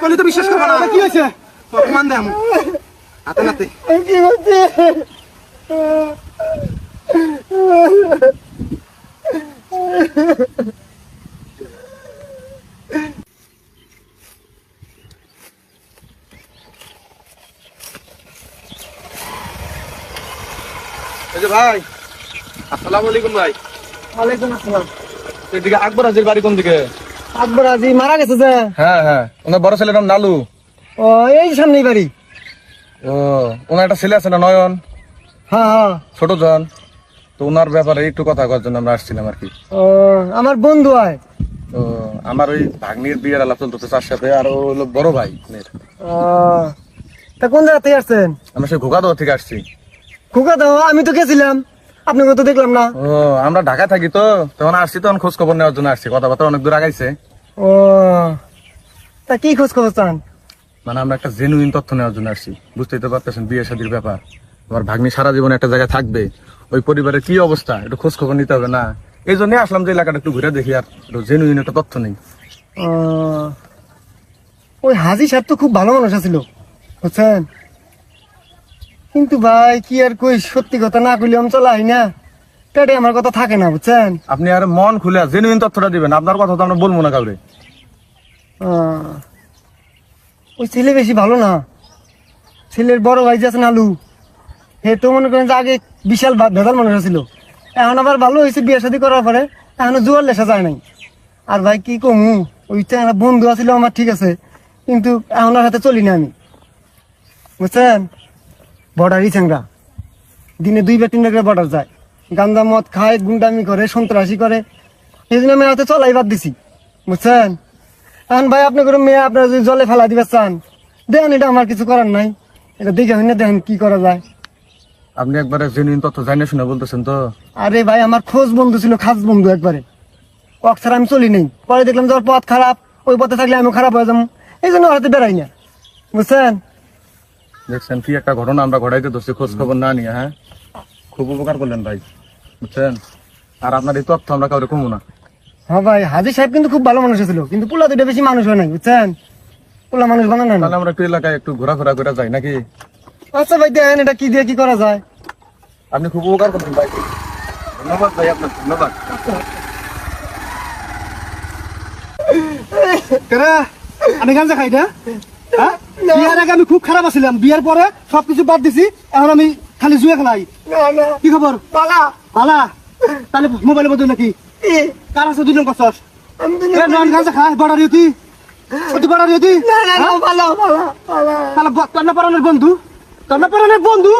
কইলি তো বিশ্বাস করব না। কি হয়েছে? অপমান দে আমি। হাতে নাতে। কি হচ্ছে ভাই আসসালামু আলাইকুম ভাই। ওয়ালাইকুম আসসালাম। এদিকে আকবর হাজির বাড়ি কোন দিকে? আকবর আজি মারা গেছে যে। হ্যাঁ হ্যাঁ। ওনার বড় ছেলের নাম নালু। ও এই সামনেই বাড়ি। ও ওনার একটা ছেলে আছে না নয়ন? হ্যাঁ হ্যাঁ। ছোট জন। তো ওনার ব্যাপারে একটু কথা করার জন্য আমরা আসছিলাম আর কি। ও আমার বন্ধু হয় তো আমার ওই ভাগ্নির বিয়ের আলাপ চলতেছে তার সাথে আর ও হলো বড় ভাই ও তা কোন জায়গা থেকে আসছেন? আমরা সেই ঘোকাদহ থেকে আসছি। খুকা দাও আমি তো গেছিলাম। আপনাকে তো দেখলাম না। ও আমরা ঢাকায় থাকি তো তখন আসছি তখন খোঁজ খবর নেওয়ার জন্য আসছি কথাবার্তা অনেক দূর আগাইছে। ও তা কি খোঁজ খবর চান? মানে আমরা একটা জেনুইন তথ্য নেওয়ার জন্য আসছি বুঝতেই তো পারতেছেন বিয়ে শাদির ব্যাপার। আমার ভাগ্নি সারা জীবন একটা জায়গায় থাকবে ওই পরিবারের কি অবস্থা একটু খোঁজ খবর নিতে হবে না। এই জন্য আসলাম যে এলাকাটা একটু ঘুরে দেখি আর জেনুইন একটা তথ্য নেই। ওই হাজি সাহেব তো খুব ভালো মানুষ আছিল বুঝছেন? কিন্তু ভাই কি আর কই সত্যি কথা না কইলে আমি চলাই না। পেটে আমার কথা থাকে না বুঝছেন? আপনি আর মন খুলে জেনুইন তথ্যটা দিবেন আপনার কথা তো আমরা বলব না কাউরে। ওই ছেলে বেশি ভালো না। ছেলের বড় ভাই যে আছে নালু হে তো মনে করেন যে আগে বিশাল ভেজাল মানুষ ছিল। এখন আবার ভালো হয়েছে বিয়ে শাদী করার পরে এখনও জোয়ার লেসা যায় নাই। আর ভাই কি কমু ওই বন্ধু আছিল আমার ঠিক আছে। কিন্তু এখন আর হাতে চলি না আমি। বুঝছেন? বর্ডারই চ্যাংরা দিনে দুই বা তিন করে বর্ডার যায়। গান্দা মদ খায় গুন্ডামি করে সন্ত্রাসী করে। এই জন্য আমি হাতে চলাই বাদ দিছি। বুঝছেন? এখন ভাই আপনি করে মেয়ে আপনার যদি জলে ফেলা দিবে চান। দেখেন এটা আমার কিছু করার নাই। এটা দেখে হইনা দেখেন কি করা যায়। আপনি একবারে জেনুইন তথ্য জানিয়ে শুনে বলতেছেন তো। আরে ভাই আমার খোঁজ বন্ধু ছিল খাস বন্ধু একবারে। ওক ছাড়া আমি চলি নেই। পরে দেখলাম যে ওর পথ খারাপ ওই পথে থাকলে আমি খারাপ হয়ে যাব। এই জন্য ওর হাতে বেড়াই না। বুঝছেন? দেখছেন কি একটা ঘটনা আমরা ঘটাইতে ধরছি খোঁজ খবর না নিয়ে হ্যাঁ খুব উপকার করলেন ভাই বুঝছেন আর আপনার এই তথ্য আমরা কাউরে কমু না। হ্যাঁ ভাই হাজির সাহেব কিন্তু খুব ভালো মানুষ ছিল কিন্তু পোলা দুটো বেশি মানুষ হয় নাই বুঝছেন পোলা মানুষ বানানো তাহলে আমরা একটু এলাকায় একটু ঘোরাফেরা করে যাই নাকি? আচ্ছা ভাই দেখেন এটা কি দিয়ে কি করা যায়? আপনি খুব উপকার করলেন ভাই। ধন্যবাদ ভাই আপনার ধন্যবাদ। আমি গাঞ্জা খাই না? হ্যাঁ? বিয়ার আগে আমি খুব খারাপ আছিলাম বিয়ার পরে সবকিছু বাদ দিছি এখন আমি খালি জুয়ে খেলাই কি খবর পালা তাহলে মোবাইলে বদল নাকি কার আছে দুজন তাহলে পরানের বন্ধু পরানের বন্ধু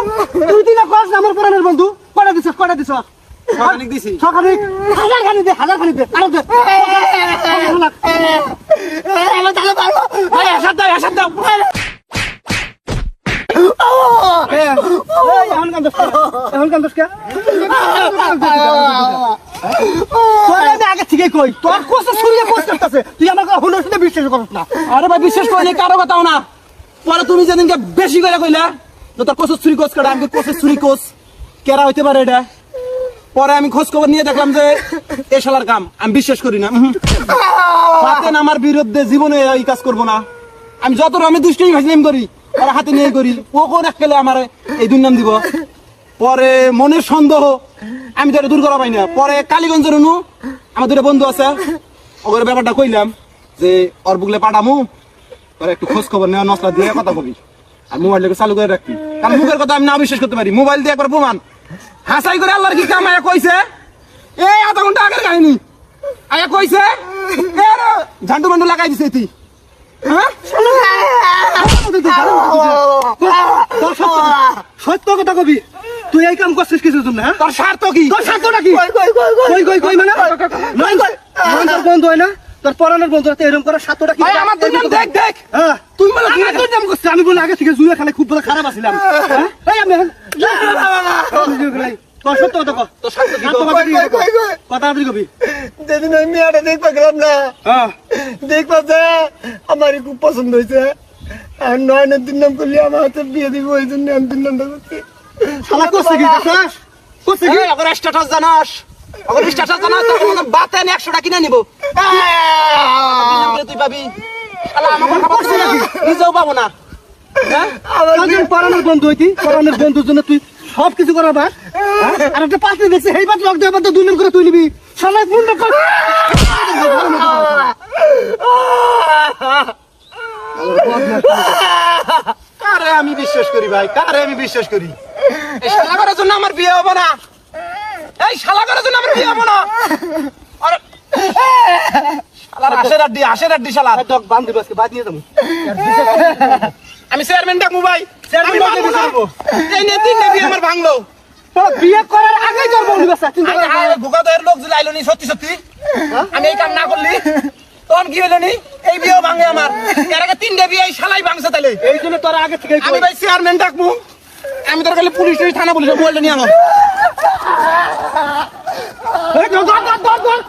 তুই দিনা কস আমার পরানের বন্ধু কটা দিছস কটা দিছস সখানিক দিছি সখানিক হাজার খানি দে হাজার খানি দে আরও দে আগে থেকেই কই তোর কোসে শুনলে তুই আমার কথা হুলোর বিশ্বাস করিস না আরে ভাই বিশ্বাস করিনি কারও কথাও না পরে তুমি যেদিনকে বেশি করে কইলা তোর কোসে ছুরি কোস কাটা আমি কোসে ছুরি কোস কেরা হইতে পারে এটা পরে আমি খোঁজ খবর নিয়ে দেখলাম যে এ শালার কাম, আমি বিশ্বাস করি না। পাতেন আমার বিরুদ্ধে জীবনে এই কাজ করব না। আমি যত আমি দুষ্টাই ভাসলাম করি ওরা হাতে নিয়ে করি। ও কোন একলে আমার এই দুর্নাম দিব? পরে মনের সন্দেহ, আমি তো দূর করা পাই না। পরে কালীগঞ্জের অনু, আমার দুটো বন্ধু আছে ওদের ব্যাপারটা কইলাম যে, ওর বুকলে পাঠামু, পরে একটু খোঁজ খবর নেওয়া নসলা দিয়ে কথা কবি। আর মোবাইলটাকে চালু করে রাখবি। কারণ মুখের কথা আমি না বিশ্বাস করতে পারি। মোবাইল দিয়ে একবার প্রমাণ। হাসাই করে আল্লাহর কি কাম? আয়া কইছে? এই আধা ঘণ্টা আগের কাহিনী। আয়া কইছে? এ রে, ঝান্ডু মান্ডু লাগাই দিছে তুই হ্যাঁ? সত্য- সত্য কথা কবি। তুই এই কাম করছিস কিছুর জন্য হ্যাঁ? তোর স্বার্থ কি? তোর স্বার্থটা কি? কই কই কই মানে? তোর বন্ধু হয় না? তোর পরানের বন্ধুরা তো এরকম করে সাতটা কি? আমার দুর্নাম দেখ দেখ। হ্যাঁ। তুই বলে কি আমার দুর্নাম করছিস আমি বলে আগে থেকে জুয়া খেলে খুব বলে খারাপ আছিলাম। হ্যাঁ? এই আমি সত্য কি? কথা কবি। যেদিন আমি দেখবা গেলাম না হ্যাঁ। দেখবা যে আমার খুব পছন্দ হয়েছে। আর নয়নের দিন নাম করলে আমার হাতে বিয়ে দিব ওই জন্য আমি দিন নামটা করছি। শালা করছে কি? করছে কি? এই, স্ট্যাটাস জানাস। স্ট্যাটাস কিনে নিব। তুই পাবি। শালা নিজেও না। হ্যাঁ? পরানের বন্ধু হইতি। পরানের বন্ধুর জন্য তুই সব কিছু করার বাস। আর একটা পাশে দেখছি এই লক দেওয়ার পর তো দুই নাম করে তুই নিবি। কারে। আমি বিশ্বাস করি ভাই? কারে আমি বিশ্বাস করি? এই শালা করার জন্য আমার বিয়ে হব না। এই শালা করার জন্য আমার বিয়ে হব না। আরে শালার হাসের আড্ডি হাসের আড্ডি শালা। ডক বান্ধ দিবি আজকে বাদ নিয়ে যাব। আমি চেয়ারম্যান ডাকবো ভাই। বিয়ে আমার ভাঙলো। বিয়ে করার আগেই তোর বন্ধু বাসা চিন্তা ভোগা দয়ের লোক যদি আইলো নি সত্যি। সত্যি আমি এই কাম না করলি। তখন কি হইল নি? এই বিয়েও ভাঙে আমার। এর আগে তিনটে বিয়ে এই শালাই ভাঙছে তাহলে এই জন্য তোর আগে থেকে আমি ভাই চেয়ারম্যান ডাকবো। আমি তোর কাছে পুলিশ টুলিশ থানা পুলিশ বলতে নিয়ে আমার ধর ধর ধর ধর।